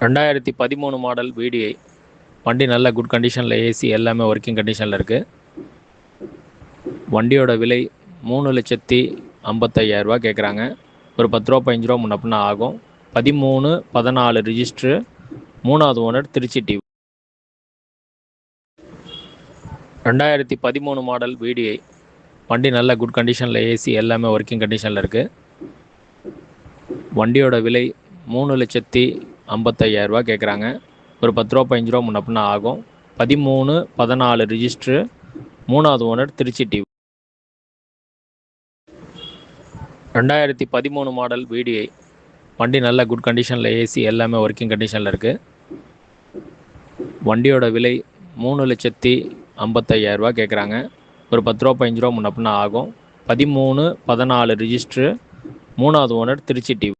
ரெண்டாயிரத்தி பதிமூணு model VDI வண்டி நல்ல குட் கண்டிஷனில் ஏசி எல்லாமே ஒர்க்கிங் கண்டிஷனில் இருக்குது வண்டியோட விலை மூணு லட்சத்தி ஐம்பத்தையாயிரரூபா கேட்குறாங்க ஒரு பத்து ரூபா பதினஞ்சு ரூபா முன்ன ஆகும். பதிமூணு பதினாலு ரிஜிஸ்ட்ரு மூணாவது ஓனர் திருச்சி டிவி ரெண்டாயிரத்தி பதிமூணு மாடல் விடிஐ வண்டி நல்ல குட் கண்டிஷனில் ஏசி எல்லாமே ஒர்க்கிங் கண்டிஷனில் இருக்குது வண்டியோட விலை மூணு லட்சத்தி ஐம்பத்தையாயிரரூபா கேட்குறாங்க ஒரு பத்து ரூபா பதினஞ்சு ரூபா முன்ன ஆகும். பதிமூணு பதினாலு ரிஜிஸ்ட்ரு மூணாவது ஓனர் திருச்சி டிவி ரெண்டாயிரத்தி பதிமூணு மாடல் விடிஐ வண்டி நல்ல குட் கண்டிஷனில் ஏசி எல்லாமே ஒர்க்கிங் கண்டிஷனில் இருக்குது வண்டியோட விலை மூணு லட்சத்தி ஐம்பத்தையாயிரரூபா கேட்குறாங்க ஒரு பத்து ரூபா பதினஞ்சு ரூபா முன்ன ஆகும். பதிமூணு பதினாலு ரிஜிஸ்ட்ரு மூணாவது ஓனர் திருச்சி டிவி